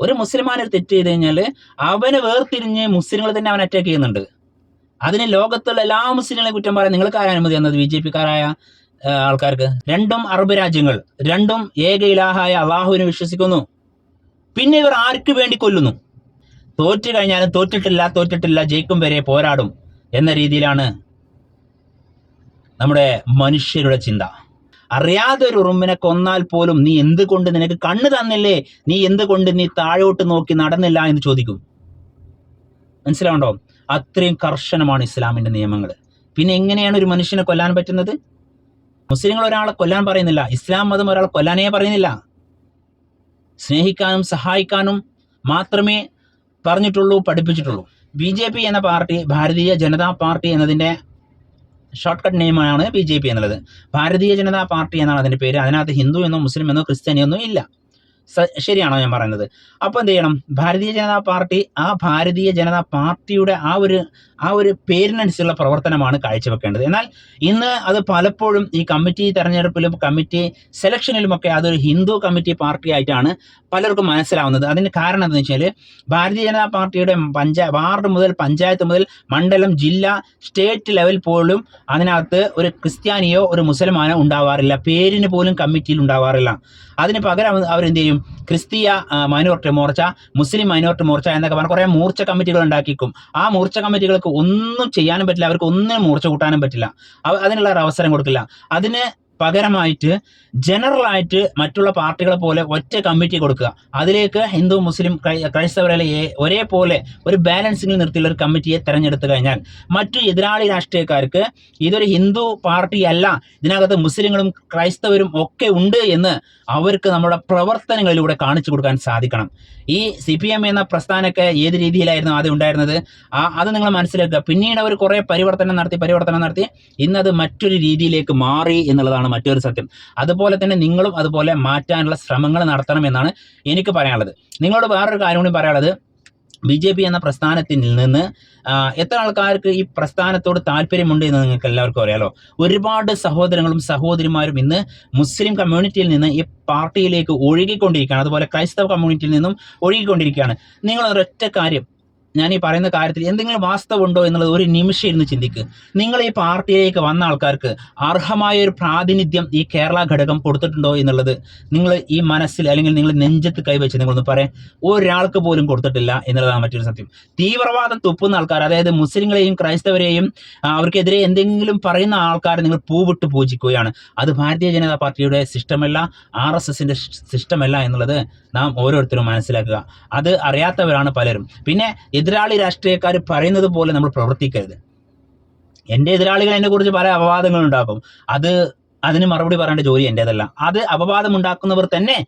ഒരു മുസ്ലിമാൻ ഒരു തെറ്റ് ചെയ്ത് കഴിഞ്ഞാൽ അവന് വേർതിരിഞ്ഞ് മുസ്ലിങ്ങൾ തന്നെ അവൻ അറ്റാക്ക് ചെയ്യുന്നുണ്ട്. അതിന് ലോകത്തുള്ള എല്ലാ മുസ്ലിങ്ങളെയും കുറ്റം പറയാൻ നിങ്ങൾക്ക് ആയ അനുമതി എന്നത് ബി ജെ പിക്കാരായ ആൾക്കാർക്ക്. രണ്ടും അറബ് രാജ്യങ്ങൾ രണ്ടും ഏക ഇലാഹായ അള്ളാഹുവിനെ വിശ്വസിക്കുന്നു. പിന്നെ ഇവർ ആർക്ക് വേണ്ടി കൊല്ലുന്നു? തോറ്റു കഴിഞ്ഞാലും തോറ്റിട്ടില്ല തോറ്റിട്ടില്ല ജയിക്കും വരെ പോരാടും എന്ന രീതിയിലാണ് നമ്മുടെ മനുഷ്യരുടെ ചിന്ത. അറിയാതെ ഒരു ഉറുമ്പിനെ കൊന്നാൽ പോലും നീ എന്തുകൊണ്ട് നിനക്ക് കണ്ണ് തന്നില്ലേ? നീ എന്തുകൊണ്ട് നീ താഴോട്ട് നോക്കി നടന്നില്ല എന്ന് ചോദിക്കും. മനസ്സിലാവണ്ടോ? അത്രയും കർശനമാണ് ഇസ്ലാമിന്റെ നിയമങ്ങൾ പിന്നെ എങ്ങനെയാണ് ഒരു മനുഷ്യനെ കൊല്ലാൻ പറ്റുന്നത്? മുസ്ലിങ്ങൾ ഒരാളെ കൊല്ലാൻ പറയുന്നില്ല. ഇസ്ലാം മതം ഒരാളെ കൊല്ലാനേ പറയുന്നില്ല. സ്നേഹിക്കാനും സഹായിക്കാനും മാത്രമേ പറഞ്ഞിട്ടുള്ളൂ പഠിപ്പിച്ചിട്ടുള്ളൂ. ബി ജെ പി എന്ന പാർട്ടി ഭാരതീയ ജനതാ പാർട്ടി എന്നതിന്റെ ഷോർട്ട് കട്ട് നെയിമാണ് ബി ജെ പി എന്നുള്ളത്. ഭാരതീയ ജനതാ പാർട്ടി എന്നാണ് അതിന്റെ പേര്. അതിനകത്ത് ഹിന്ദു എന്നോ മുസ്ലിം എന്നോ ക്രിസ്ത്യാനി ഒന്നും ഇല്ല. ശരിയാണോ ഞാൻ പറയുന്നത്? അപ്പോൾ എന്ത് ചെയ്യണം? ഭാരതീയ ജനതാ പാർട്ടി ആ ഭാരതീയ ജനതാ പാർട്ടിയുടെ ആ ഒരു ആ ഒരു പേരിനനുസരിച്ചുള്ള പ്രവർത്തനമാണ് കാഴ്ചവെക്കേണ്ടത്. എന്നാൽ ഇന്ന് അത് പലപ്പോഴും ഈ കമ്മിറ്റി തെരഞ്ഞെടുപ്പിലും കമ്മിറ്റി സെലക്ഷനിലുമൊക്കെ അതൊരു ഹിന്ദു കമ്മിറ്റി പാർട്ടി ആയിട്ടാണ് പലർക്കും മനസ്സിലാവുന്നത്. അതിന് കാരണം എന്താണെന്ന് വെച്ചാൽ ഭാരതീയ ജനതാ പാർട്ടിയുടെ പഞ്ചായ വാർഡ് മുതൽ പഞ്ചായത്ത് മുതൽ മണ്ഡലം ജില്ല സ്റ്റേറ്റ് ലെവൽ പോലും അതിനകത്ത് ഒരു ക്രിസ്ത്യാനിയോ ഒരു മുസൽമാനോ ഉണ്ടാവാറില്ല. പേരിന് പോലും കമ്മിറ്റിയിൽ ഉണ്ടാവാറില്ല. അതിന് പകരം അവരെന്ത് ചെയ്യും? ക്രിസ്തീയ minority Morcha Muslim minority Morcha എന്നൊക്കെ പറഞ്ഞ കുറേ മൂർച്ച കമ്മിറ്റികൾ ഉണ്ടാക്കിക്കും. ആ മൂർച്ച കമ്മിറ്റികൾക്ക് ഒന്നും ചെയ്യാനും പറ്റില്ല. അവർക്ക് ഒന്നിനും മൂർച്ച കൂട്ടാനും പറ്റില്ല. അതിനുള്ള ഒരു അവസരം കൊടുക്കില്ല. അതിന് പകരമായിട്ട് ജനറൽ ആയിട്ട് മറ്റുള്ള പാർട്ടികളെ പോലെ ഒറ്റ കമ്മിറ്റി കൊടുക്കുക. അതിലേക്ക് ഹിന്ദു മുസ്ലിം ക്രൈ- ക്രൈസ്തവരെ ഒരേപോലെ ഒരു ബാലൻസിങ്ങിൽ നിർത്തിയുള്ള ഒരു കമ്മിറ്റിയെ തെരഞ്ഞെടുത്തു കഴിഞ്ഞാൽ മറ്റു എതിരാളി രാഷ്ട്രീയക്കാർക്ക് ഇതൊരു ഹിന്ദു പാർട്ടിയല്ല ഇതിനകത്ത് മുസ്ലിങ്ങളും ക്രൈസ്തവരും ഒക്കെ ഉണ്ട് എന്ന് അവർക്ക് നമ്മുടെ പ്രവർത്തനങ്ങളിലൂടെ കാണിച്ചു കൊടുക്കാൻ സാധിക്കണം. ഈ സി പി എം എന്ന പ്രസ്ഥാനമൊക്കെ ഏത് രീതിയിലായിരുന്നു ആദ്യം ഉണ്ടായിരുന്നത്? ആ അത് നിങ്ങൾ മനസ്സിലാക്കുക. പിന്നീട് അവർ കുറേ പരിവർത്തനം നടത്തി പരിവർത്തനം നടത്തി. ഇന്നത് മറ്റൊരു രീതിയിലേക്ക് മാറി എന്നുള്ളതാണ് മറ്റൊരു സത്യം. അതുപോലെ തന്നെ നിങ്ങളും അതുപോലെ മാറ്റാനുള്ള ശ്രമങ്ങൾ നടത്തണമെന്നാണ് എനിക്ക് പറയാനുള്ളത്. നിങ്ങളോട് വേറൊരു കാര്യം കൂടി പറയാനുള്ളത്. ബി ജെ പി എന്ന പ്രസ്ഥാനത്തിൽ നിന്ന് എത്ര ആൾക്കാർക്ക് ഈ പ്രസ്ഥാനത്തോട് താല്പര്യമുണ്ട് എന്ന് നിങ്ങൾക്ക് എല്ലാവർക്കും അറിയാലോ? ഒരുപാട് സഹോദരങ്ങളും സഹോദരിമാരും ഇന്ന് മുസ്ലിം കമ്മ്യൂണിറ്റിയിൽ നിന്ന് ഈ പാർട്ടിയിലേക്ക് ഒഴുകിക്കൊണ്ടിരിക്കുകയാണ്. അതുപോലെ ക്രൈസ്തവ കമ്മ്യൂണിറ്റിയിൽ നിന്നും ഒഴുകിക്കൊണ്ടിരിക്കുകയാണ്. നിങ്ങൾ ഒരൊറ്റ കാര്യം ഞാൻ ഈ പറയുന്ന കാര്യത്തിൽ എന്തെങ്കിലും വാസ്തവമുണ്ടോ എന്നുള്ളത് ഒരു നിമിഷം ഇരുന്ന് ചിന്തിക്കുക നിങ്ങൾ ഈ പാർട്ടിയിലേക്ക് വന്ന ആൾക്കാർക്ക് അർഹമായ ഒരു പ്രാതിനിധ്യം ഈ കേരള ഘടകം കൊടുത്തിട്ടുണ്ടോ എന്നുള്ളത് നിങ്ങൾ ഈ മനസ്സിൽ അല്ലെങ്കിൽ നിങ്ങൾ നെഞ്ചത്ത് കൈവച്ച് നിങ്ങളൊന്ന് പറയാം ഒരാൾക്ക് പോലും കൊടുത്തിട്ടില്ല എന്നുള്ളതാണ് മറ്റൊരു സത്യം. തീവ്രവാദം തുപ്പുന്ന ആൾക്കാർ അതായത് മുസ്ലിങ്ങളെയും ക്രൈസ്തവരെയും അവർക്കെതിരെ എന്തെങ്കിലും പറയുന്ന ആൾക്കാരെ നിങ്ങൾ പൂവിട്ട് പൂജിക്കുകയാണ്. അത് ഭാരതീയ ജനതാ പാർട്ടിയുടെ സിസ്റ്റമല്ല ആർ എസ് എസിന്റെ സിസ്റ്റമല്ല എന്നുള്ളത് നാം ഓരോരുത്തരും മനസ്സിലാക്കുക. അത് അറിയാത്തവരാണ് പലരും. പിന്നെ എതിരാളി രാഷ്ട്രീയക്കാർ പറയുന്നത് പോലെ നമ്മൾ പ്രവർത്തിക്കരുത്. എന്റെ എതിരാളികൾ എന്നെക്കുറിച്ച് പല അപവാദങ്ങൾ ഉണ്ടാക്കും. അത് അതിന് മറുപടി പറയേണ്ട ജോലി എന്റേതല്ല. അത് അപവാദം ഉണ്ടാക്കുന്നവർ തന്നെ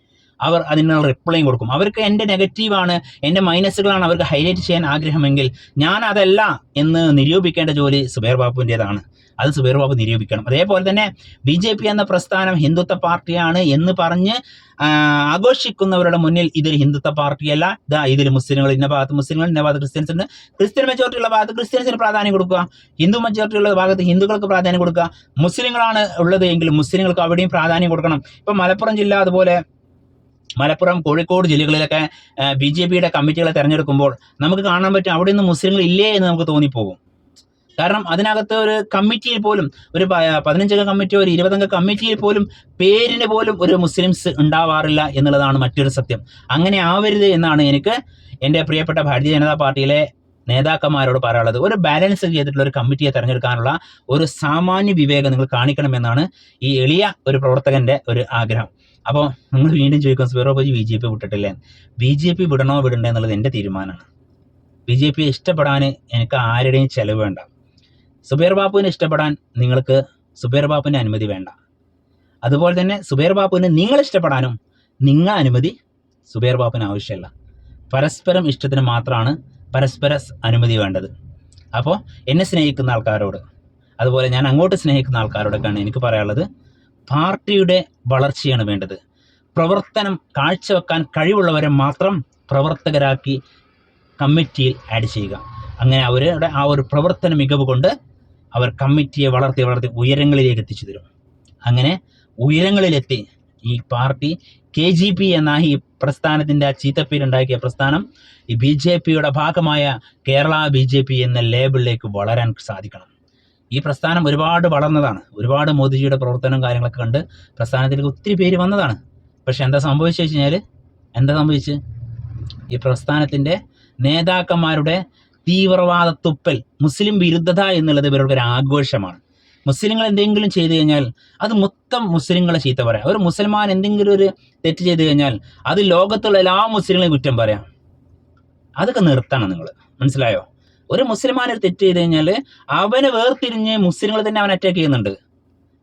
അവർ അതിനുള്ള റിപ്ലൈയും കൊടുക്കും. അവർക്ക് എന്റെ നെഗറ്റീവാണ് എന്റെ മൈനസുകളാണ് അവർക്ക് ഹൈലൈറ്റ് ചെയ്യാൻ ആഗ്രഹമെങ്കിൽ ഞാൻ അതല്ല എന്ന് നിരൂപിക്കേണ്ട ജോലി സുബേർ ബാബുവിന്റെതാണ് അത് സുബൈർ നിരൂപിക്കണം. അതേപോലെ തന്നെ ബി ജെ പി എന്ന പ്രസ്ഥാനം ഹിന്ദുത്വ പാർട്ടിയാണ് എന്ന് പറഞ്ഞ് ആഘോഷിക്കുന്നവരുടെ മുന്നിൽ ഇതൊരു ഹിന്ദുത്വ പാർട്ടിയല്ല. ഇതാ ഇതിൽ മുസ്ലിങ്ങൾ ഇന്ന ഭാഗത്ത് മുസ്ലിങ്ങൾ ഇന്ന ഭാഗത്ത് ക്രിസ്ത്യൻസ് ഉണ്ട്. ക്രിസ്ത്യൻ മെജോറിറ്റി ഉള്ള ഭാഗത്ത് ക്രിസ്ത്യൻസിന് പ്രാധാന്യം കൊടുക്കുക. ഹിന്ദു മെജോറിറ്റി ഉള്ള ഭാഗത്ത് ഹിന്ദുക്കൾക്ക് പ്രാധാന്യം കൊടുക്കുക. മുസ്ലിങ്ങളാണ് ഉള്ളത് എങ്കിൽ മുസ്ലിങ്ങൾക്ക് അവിടെയും പ്രാധാന്യം കൊടുക്കണം. ഇപ്പം മലപ്പുറം ജില്ല അതുപോലെ മലപ്പുറം കോഴിക്കോട് ജില്ലകളിലൊക്കെ ബി ജെ പിയുടെ കമ്മിറ്റികളെ തിരഞ്ഞെടുക്കുമ്പോൾ നമുക്ക് കാണാൻ പറ്റും അവിടെ നിന്ന് മുസ്ലിങ്ങൾ ഇല്ലേ എന്ന് നമുക്ക് തോന്നിപ്പോകും. കാരണം അതിനകത്ത് ഒരു കമ്മിറ്റിയിൽ പോലും ഒരു പതിനഞ്ചംഗ കമ്മിറ്റി ഒരു ഇരുപതംഗ കമ്മിറ്റിയിൽ പോലും പേരിന് പോലും ഒരു മുസ്ലിംസ് ഉണ്ടാവാറില്ല എന്നുള്ളതാണ് മറ്റൊരു സത്യം. അങ്ങനെ ആവരുത് എന്നാണ് എനിക്ക് എന്റെ പ്രിയപ്പെട്ട ഭാരതീയ ജനതാ പാർട്ടിയിലെ നേതാക്കന്മാരോട് പറയാനുള്ളത്. ഒരു ബാലൻസ് ചെയ്തിട്ടുള്ള ഒരു കമ്മിറ്റിയെ തെരഞ്ഞെടുക്കാനുള്ള ഒരു സാമാന്യ വിവേകം നിങ്ങൾ കാണിക്കണമെന്നാണ് ഈ എളിയ ഒരു പ്രവർത്തകന്റെ ഒരു ആഗ്രഹം. അപ്പോൾ നിങ്ങൾ വീണ്ടും ചോദിക്കും സ്പീറോബജി ബി ജെ പി വിട്ടിട്ടില്ലേ? ബി ജെ പി വിടണോ വിടണ്ടേ എന്നുള്ളത് എന്റെ തീരുമാനമാണ്. ബി ജെ പി ഇഷ്ടപ്പെടാൻ എനിക്ക് ആരുടെയും ചെലവ് വേണ്ട. സുബൈർ ബാബുവിനെ ഇഷ്ടപ്പെടാൻ നിങ്ങൾക്ക് സുബേർ ബാബുവിന്റെ അനുമതി വേണ്ട. അതുപോലെ തന്നെ സുബേർ ബാപ്പുവിനെ നിങ്ങൾ ഇഷ്ടപ്പെടാനും നിങ്ങൾ അനുമതി സുബേർ ബാബുവിന് ആവശ്യമില്ല. പരസ്പരം ഇഷ്ടത്തിന് മാത്രമാണ് പരസ്പര അനുമതി വേണ്ടത്. അപ്പോൾ എന്നെ സ്നേഹിക്കുന്ന ആൾക്കാരോട് അതുപോലെ ഞാൻ അങ്ങോട്ട് സ്നേഹിക്കുന്ന ആൾക്കാരോടൊക്കെയാണ് എനിക്ക് പറയാനുള്ളത് പാർട്ടിയുടെ വളർച്ചയാണ് വേണ്ടത്. പ്രവർത്തനം കാഴ്ചവെക്കാൻ കഴിവുള്ളവരെ മാത്രം പ്രവർത്തകരാക്കി കമ്മിറ്റിയിൽ ആഡ് ചെയ്യുക. അങ്ങനെ അവരുടെ ആ ഒരു പ്രവർത്തന മികവ് കൊണ്ട് അവർ കമ്മിറ്റിയെ വളർത്തി വളർത്തി ഉയരങ്ങളിലേക്ക് എത്തിച്ചു തരും. അങ്ങനെ ഉയരങ്ങളിലെത്തി ഈ പാർട്ടി കെ ജി പി എന്ന ഈ പ്രസ്ഥാനത്തിന്റെ ആ ചീത്തപ്പേരുണ്ടാക്കിയ പ്രസ്ഥാനം ഈ ബി ജെ പിയുടെ ഭാഗമായ കേരള ബി ജെ പി എന്ന ലേബിളിലേക്ക് വളരാൻ സാധിക്കണം. ഈ പ്രസ്ഥാനം ഒരുപാട് വളർന്നതാണ്. ഒരുപാട് മോദിജിയുടെ പ്രവർത്തനം കാര്യങ്ങളൊക്കെ കണ്ട് പ്രസ്ഥാനത്തിലേക്ക് ഒത്തിരി പേര് വന്നതാണ്. പക്ഷെ എന്താ സംഭവിച്ചു വെച്ച് കഴിഞ്ഞാൽ എന്താ സംഭവിച്ച്? ഈ പ്രസ്ഥാനത്തിന്റെ നേതാക്കന്മാരുടെ തീവ്രവാദ തുപ്പൽ മുസ്ലിം വിരുദ്ധത എന്നുള്ളത് ഇവരുടെ ഒരു ആഘോഷമാണ്. മുസ്ലിങ്ങൾ എന്തെങ്കിലും ചെയ്തു കഴിഞ്ഞാൽ അത് മൊത്തം മുസ്ലിങ്ങളെ ചീത്ത പറയാം. ഒരു മുസൽമാൻ എന്തെങ്കിലും ഒരു തെറ്റ് ചെയ്തു കഴിഞ്ഞാൽ അത് ലോകത്തുള്ള എല്ലാ മുസ്ലിങ്ങളെയും കുറ്റം പറയാം. അതൊക്കെ നിർത്തണം നിങ്ങൾ. മനസ്സിലായോ? ഒരു മുസ്ലിമാൻ ഒരു തെറ്റ് ചെയ്ത് കഴിഞ്ഞാൽ അവനെ വേർതിരിഞ്ഞ് മുസ്ലിങ്ങൾ തന്നെ അവൻ അറ്റാക്ക് ചെയ്യുന്നുണ്ട്.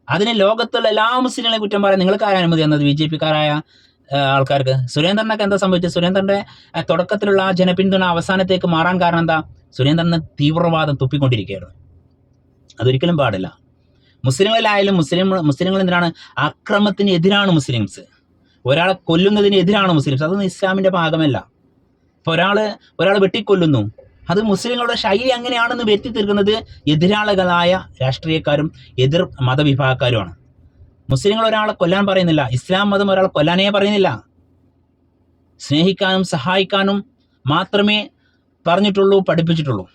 അതിന് ലോകത്തുള്ള എല്ലാ മുസ്ലിങ്ങളെയും കുറ്റം പറയാൻ നിങ്ങൾക്ക് ആരാ അനുമതി തന്നത്? ബി ജെ പിക്കാരായ ആൾക്കാർക്ക്? സുരേന്ദ്രനൊക്കെ എന്താ സംഭവിച്ചത്? സുരേന്ദ്രന്റെ തുടക്കത്തിലുള്ള ആ ജനപിന്തുണ അവസാനത്തേക്ക് മാറാൻ കാരണം എന്താ? സുരേന്ദ്രന് തീവ്രവാദം തുപ്പിക്കൊണ്ടിരിക്കുകയായിരുന്നു. അതൊരിക്കലും പാടില്ല. മുസ്ലിങ്ങളിലായാലും മുസ്ലിം മുസ്ലിങ്ങൾ എന്തിനാണ്? അക്രമത്തിന് എതിരാണ് മുസ്ലിംസ്. ഒരാളെ കൊല്ലുന്നതിന് എതിരാണ് മുസ്ലിംസ്. അതൊന്നും ഇസ്ലാമിന്റെ ഭാഗമല്ല. ഇപ്പോൾ ഒരാൾ ഒരാൾ വെട്ടിക്കൊല്ലുന്നു. അത് മുസ്ലിങ്ങളുടെ ശൈലി അങ്ങനെയാണെന്ന് വരുത്തി തീർക്കുന്നത് എതിരാളികളായ രാഷ്ട്രീയക്കാരും എതിർ മതവിഭാഗക്കാരുമാണ്. മുസ്ലിങ്ങൾ ഒരാളെ കൊല്ലാൻ പറയുന്നില്ല. ഇസ്ലാം മതം ഒരാളെ കൊല്ലാനേ പറയുന്നില്ല. സ്നേഹിക്കാനും സഹായിക്കാനും മാത്രമേ പറഞ്ഞിട്ടുള്ളൂ പഠിപ്പിച്ചിട്ടുള്ളൂ.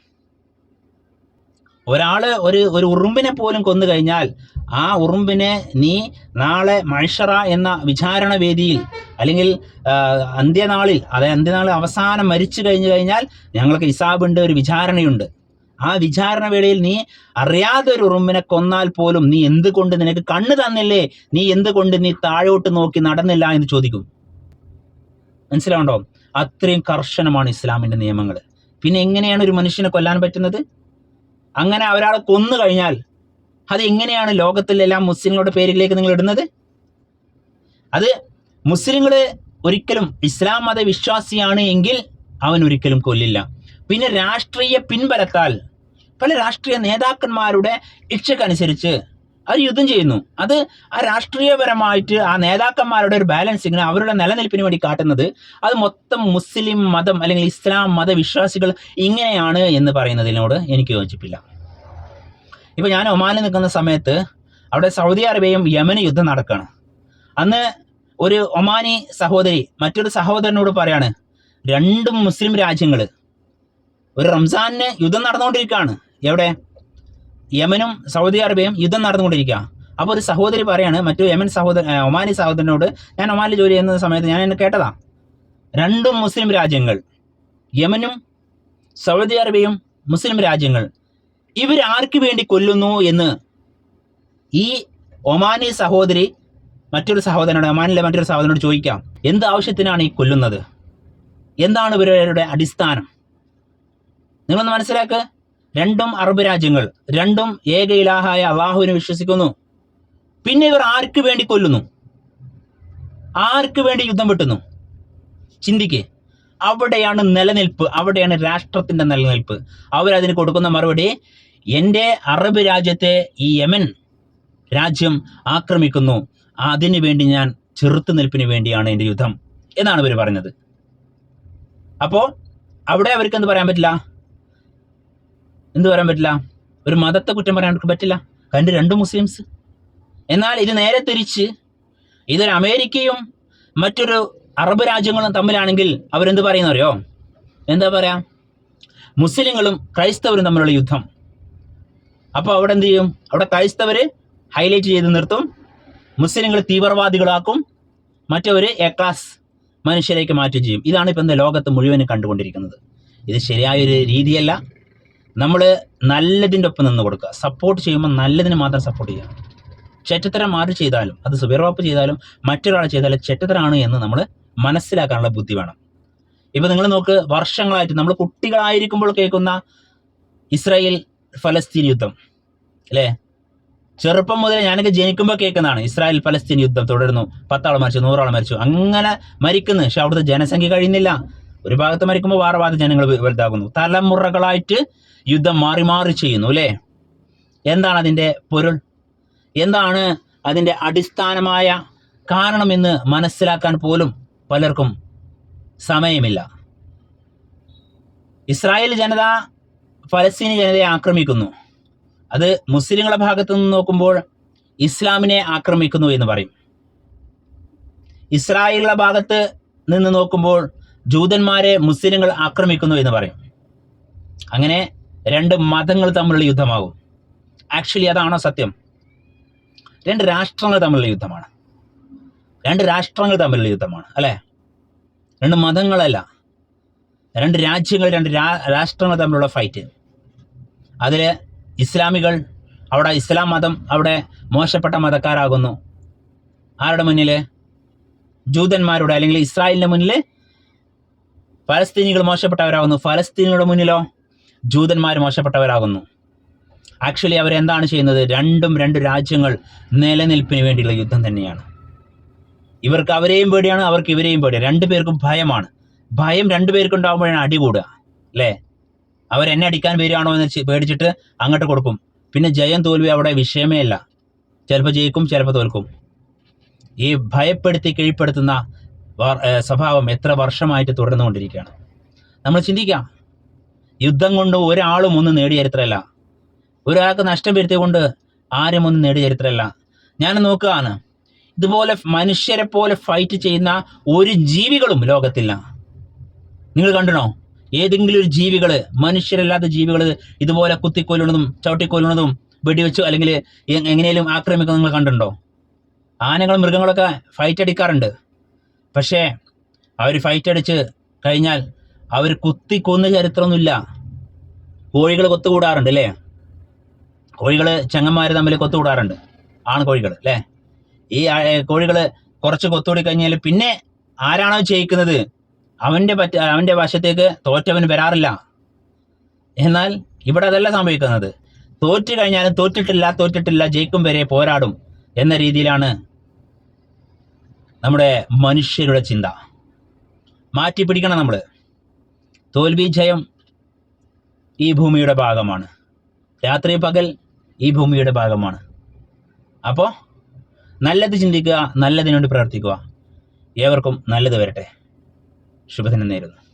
ഒരാൾ ഒരു ഒരു ഉറുമ്പിനെ പോലും കൊന്നു കഴിഞ്ഞാൽ ആ ഉറുമ്പിനെ നീ നാളെ മഴഷറ എന്ന വിചാരണ വേദിയിൽ അല്ലെങ്കിൽ അന്ത്യനാളിൽ അതായത് അന്ത്യനാളിൽ അവസാനം മരിച്ചു കഴിഞ്ഞു കഴിഞ്ഞാൽ ഞങ്ങൾക്ക് ഹിസാബുണ്ട് ഒരു വിചാരണയുണ്ട്. ആ വിചാരണ വേളയിൽ നീ അറിയാതെ ഒരു ഉറുമ്പിനെ കൊന്നാൽ പോലും നീ എന്തുകൊണ്ട് നിനക്ക് കണ്ണ് തന്നില്ലേ? നീ എന്തുകൊണ്ട് നീ താഴോട്ട് നോക്കി നടന്നില്ല എന്ന് ചോദിക്കും. മനസ്സിലാവുണ്ടോ അത്രയും കർശനമാണ് ഇസ്ലാമിന്റെ നിയമങ്ങൾ പിന്നെ എങ്ങനെയാണ് ഒരു മനുഷ്യനെ കൊല്ലാൻ പറ്റുന്നത്? അങ്ങനെ ഒരാളെ കൊന്നു കഴിഞ്ഞാൽ അത് എങ്ങനെയാണ് ലോകത്തിലെല്ലാം മുസ്ലിങ്ങളുടെ പേരിലേക്ക് നിങ്ങൾ ഇടുന്നത്? അത് മുസ്ലിങ്ങൾ ഒരിക്കലും ഇസ്ലാം മത വിശ്വാസിയാണ് എങ്കിൽ അവൻ ഒരിക്കലും കൊല്ലില്ല. പിന്നെ രാഷ്ട്രീയ പിൻബലത്താൽ പല രാഷ്ട്രീയ നേതാക്കന്മാരുടെ ഇച്ഛക്കനുസരിച്ച് അവർ യുദ്ധം ചെയ്യുന്നു. അത് ആ രാഷ്ട്രീയപരമായിട്ട് ആ നേതാക്കന്മാരുടെ ഒരു ബാലൻസിങ്ങിന് അവരുടെ നിലനിൽപ്പിന് വേണ്ടി കാട്ടുന്നത്. അത് മൊത്തം മുസ്ലിം മതം അല്ലെങ്കിൽ ഇസ്ലാം മതവിശ്വാസികൾ ഇങ്ങനെയാണ് എന്ന് പറയുന്നതിനോട് എനിക്ക് യോജിപ്പില്ല. ഇപ്പം ഞാൻ ഒമാനിൽ നിൽക്കുന്ന സമയത്ത് അവിടെ സൗദി അറേബ്യയും യമന് യുദ്ധം നടക്കുകയാണ് അന്ന് ഒരു ഒമാനി സഹോദരി മറ്റൊരു സഹോദരനോട് പറയാണ് രണ്ടും മുസ്ലിം രാജ്യങ്ങൾ ഒരു റംസാനിന് യുദ്ധം നടന്നുകൊണ്ടിരിക്കുകയാണ്. എവിടെ? യമനും സൗദി അറേബ്യയും യുദ്ധം നടന്നുകൊണ്ടിരിക്കുക. അപ്പോൾ ഒരു സഹോദരി പറയാണ് മറ്റു യമൻ സഹോദരൻ ഒമാനി സഹോദരനോട് ഞാൻ ഒമാനിൽ ജോലി ചെയ്യുന്ന സമയത്ത് ഞാൻ എന്നെ കേട്ടതാ. രണ്ടും മുസ്ലിം രാജ്യങ്ങൾ യമനും സൗദി അറേബ്യയും മുസ്ലിം രാജ്യങ്ങൾ ഇവർ ആർക്ക് വേണ്ടി കൊല്ലുന്നു എന്ന് ഈ ഒമാനി സഹോദരി മറ്റൊരു സഹോദരനോട് ഒമാനിലെ മറ്റൊരു സഹോദരനോട് ചോദിക്കാം. എന്ത് ആവശ്യത്തിനാണ് ഈ കൊല്ലുന്നത്? എന്താണ് ഇവരുടെ അടിസ്ഥാനം? നിങ്ങളൊന്ന് മനസ്സിലാക്ക്. രണ്ടും അറബ് രാജ്യങ്ങൾ രണ്ടും ഏക ഇലാഹായ അള്ളാഹുവിനെ വിശ്വസിക്കുന്നു. പിന്നെ ഇവർ ആർക്ക് വേണ്ടി കൊല്ലുന്നു? ആർക്ക് വേണ്ടി യുദ്ധം വെട്ടുന്നു? ചിന്തിക്ക്. അവിടെയാണ് നിലനിൽപ്പ് അവിടെയാണ് രാഷ്ട്രത്തിന്റെ നിലനിൽപ്പ്. അവരതിന് കൊടുക്കുന്ന മറുപടി എന്റെ അറബ് രാജ്യത്തെ ഈ യമൻ രാജ്യം ആക്രമിക്കുന്നു. അതിനു വേണ്ടി ഞാൻ ചെറുത്തുനിൽപ്പിന് വേണ്ടിയാണ് എന്റെ യുദ്ധം. എന്നാണ് ഇവർ പറഞ്ഞത്. അപ്പോൾ അവിടെ അവർക്ക് എന്ത് പറയാൻ പറ്റില്ല? എന്ത് പറയാൻ പറ്റില്ല? ഒരു മതത്തെ കുറ്റം പറയാൻ പറ്റില്ല. കണ്ട് രണ്ട് മുസ്ലിംസ്. എന്നാൽ ഇത് നേരെ തിരിച്ച് ഇതൊരു അമേരിക്കയും മറ്റൊരു അറബ് രാജ്യങ്ങളും തമ്മിലാണെങ്കിൽ അവരെന്ത് പറയുന്നറിയോ? എന്താ പറയാ? മുസ്ലിങ്ങളും ക്രൈസ്തവരും തമ്മിലുള്ള യുദ്ധം. അപ്പോൾ അവിടെ എന്ത് ചെയ്യും? അവിടെ ക്രൈസ്തവര് ഹൈലൈറ്റ് ചെയ്ത് നിർത്തും. മുസ്ലിങ്ങൾ തീവ്രവാദികളാക്കും. മറ്റവർ എ ക്ലാസ് മനുഷ്യരേക്ക് മാറ്റുകയും ചെയ്യും. ഇതാണ് ഇപ്പം എന്താ ലോകത്ത് മുഴുവനും കണ്ടുകൊണ്ടിരിക്കുന്നത്. ഇത് ശരിയായൊരു രീതിയല്ല. നമ്മൾ നല്ലതിന്റെ ഒപ്പം നിന്ന് കൊടുക്കുക. സപ്പോർട്ട് ചെയ്യുമ്പോൾ നല്ലതിന് മാത്രം സപ്പോർട്ട് ചെയ്യുക. ചെറ്റത്തരം ആര് ചെയ്താലും അത് സുബിർവാപ്പ് ചെയ്താലും മറ്റൊരാൾ ചെയ്താലും ചെറ്റത്തരാണ് എന്ന് നമ്മൾ മനസ്സിലാക്കാനുള്ള ബുദ്ധി വേണം. ഇപ്പം നിങ്ങൾ നോക്ക് വർഷങ്ങളായിട്ട് നമ്മൾ കുട്ടികളായിരിക്കുമ്പോൾ കേൾക്കുന്ന ഇസ്രായേൽ ഫലസ്തീൻ യുദ്ധം അല്ലേ? ചെറുപ്പം മുതൽ ഞാനൊക്കെ ജനിക്കുമ്പോൾ കേൾക്കുന്നതാണ് ഇസ്രായേൽ ഫലസ്തീൻ യുദ്ധം തുടരുന്നു. പത്താൾ മരിച്ചു നൂറാൾ മരിച്ചു അങ്ങനെ മരിക്കുന്നു. പക്ഷെ അവിടുത്തെ ജനസംഖ്യ കഴിയുന്നില്ല. ഒരു ഭാഗത്ത് മരിക്കുമ്പോൾ വേറെ ഭാഗത്ത് ജനങ്ങൾ വലുതാകുന്നു. തലമുറകളായിട്ട് യുദ്ധം മാറി മാറി ചെയ്യുന്നു അല്ലേ? എന്താണ് അതിന്റെ പൊരുൾ? എന്താണ് അതിന്റെ അടിസ്ഥാനമായ കാരണമെന്ന് മനസ്സിലാക്കാൻ പോലും പലർക്കും സമയമില്ല. ഇസ്രായേൽ ജനത ഫലസ്തീനി ജനതയെ ആക്രമിക്കുന്നു. അത് മുസ്ലിങ്ങളുടെ ഭാഗത്തു നിന്ന് നോക്കുമ്പോൾ ഇസ്ലാമിനെ ആക്രമിക്കുന്നു എന്ന് പറയും. ഇസ്രായേലിന്റെ ഭാഗത്ത് നിന്ന് നോക്കുമ്പോൾ ജൂതന്മാരെ മുസ്ലിങ്ങൾ ആക്രമിക്കുന്നു എന്ന് പറയും. അങ്ങനെ രണ്ട് മതങ്ങൾ തമ്മിലുള്ള യുദ്ധമാകും. ആക്ച്വലി അതാണോ സത്യം? രണ്ട് രാഷ്ട്രങ്ങൾ തമ്മിലുള്ള യുദ്ധമാണ്. രണ്ട് രാഷ്ട്രങ്ങൾ തമ്മിലുള്ള യുദ്ധമാണ് അല്ലേ? രണ്ട് മതങ്ങളല്ല. രണ്ട് രാജ്യങ്ങൾ രണ്ട് രാഷ്ട്രങ്ങൾ തമ്മിലുള്ള ഫൈറ്റ് അതിൽ ഇസ്ലാമികൾ അവിടെ ഇസ്ലാം മതം അവിടെ മോശപ്പെട്ട മതക്കാരാകുന്നു. ആരുടെ മുന്നിൽ ജൂതന്മാരുടെ അല്ലെങ്കിൽ ഇസ്രായേലിന്റെ മുന്നിൽ ഫലസ്തീനികൾ മോശപ്പെട്ടവരാകുന്നു. ഫലസ്തീനിയുടെ മുന്നിലോ ജൂതന്മാർ മോശപ്പെട്ടവരാകുന്നു. ആക്ച്വലി അവരെന്താണ് ചെയ്യുന്നത്? രണ്ടും രണ്ട് രാജ്യങ്ങൾ നിലനിൽപ്പിന് വേണ്ടിയുള്ള യുദ്ധം തന്നെയാണ്. ഇവർക്ക് അവരെയും പേടിയാണ് അവർക്ക് ഇവരെയും പേടിയാണ്. രണ്ടു പേർക്കും ഭയമാണ്. ഭയം രണ്ടുപേർക്കും ഉണ്ടാകുമ്പോഴാണ് അടി കൂടുക അവർ എന്നെ അടിക്കാൻ വരികയാണോ എന്ന് പേടിച്ചിട്ട് അങ്ങോട്ട് കൊടുക്കും. പിന്നെ ജയം തോൽവി അവിടെ വിഷയമേ അല്ല. ചിലപ്പോൾ ജയിക്കും ചിലപ്പോൾ തോൽക്കും. ഈ ഭയപ്പെടുത്തി കീഴ്പ്പെടുത്തുന്ന സ്വഭാവം എത്ര വർഷമായിട്ട് തുടർന്നുകൊണ്ടിരിക്കുകയാണ്. നമ്മൾ ചിന്തിക്കാം യുദ്ധം കൊണ്ട് ഒരാളും ഒന്നും നേടിയ ചരിത്രമല്ല. ഒരാൾക്ക് നഷ്ടം വരുത്തിക്കൊണ്ട് ആരും ഒന്നും നേടിയ ചരിത്രമല്ല. ഞാൻ നോക്കുകയാണ് ഇതുപോലെ മനുഷ്യരെ പോലെ ഫൈറ്റ് ചെയ്യുന്ന ഒരു ജീവികളും ലോകത്തില്ല. നിങ്ങൾ കണ്ടണോ ഏതെങ്കിലും ഒരു ജീവികൾ മനുഷ്യരല്ലാത്ത ജീവികൾ ഇതുപോലെ കുത്തിക്കൊല്ലുന്നതും ചവിട്ടിക്കൊല്ലുന്നതും വെടിവെച്ചു അല്ലെങ്കിൽ എങ്ങനെയും ആക്രമിക്കുന്നത് നിങ്ങൾ കണ്ടിട്ടുണ്ടോ? ആനകളും മൃഗങ്ങളൊക്കെ ഫൈറ്റ് അടിക്കാറുണ്ട്. പക്ഷേ അവർ ഫൈറ്റ് അടിച്ച് കഴിഞ്ഞാൽ അവർ കുത്തി കൊന്ന ചരിത്രമൊന്നുമില്ല. കോഴികൾ കൊത്തുകൂടാറുണ്ട് അല്ലേ? കോഴികൾ ചങ്ങന്മാർ തമ്മിൽ കൊത്തുകൂടാറുണ്ട്. ആണ് കോഴികൾ അല്ലേ? ഈ കോഴികൾ കുറച്ച് കൊത്തുകൂടി കഴിഞ്ഞാൽ പിന്നെ ആരാണോ ചെയ്യിക്കുന്നത്? അവന്റെ പറ്റ അവന്റെ വശത്തേക്ക് തോറ്റവൻ വരാറില്ല. എന്നാൽ ഇവിടെ അതല്ല സംഭവിക്കുന്നത്. തോറ്റു കഴിഞ്ഞാലും തോറ്റിട്ടില്ല തോറ്റിട്ടില്ല ജയിക്കും വരെ പോരാടും എന്ന രീതിയിലാണ് നമ്മുടെ മനുഷ്യരുടെ ചിന്ത. മാറ്റി പിടിക്കണം നമ്മൾ തോൽവി ജയം ഈ ഭൂമിയുടെ ഭാഗമാണ്. രാത്രി പകൽ ഈ ഭൂമിയുടെ ഭാഗമാണ്. അപ്പോൾ നല്ലത് ചിന്തിക്കുക നല്ലതിനു വേണ്ടി പ്രവർത്തിക്കുക. ഏവർക്കും നല്ലത് വരട്ടെ. ശുഭദിനം നേരുന്നു.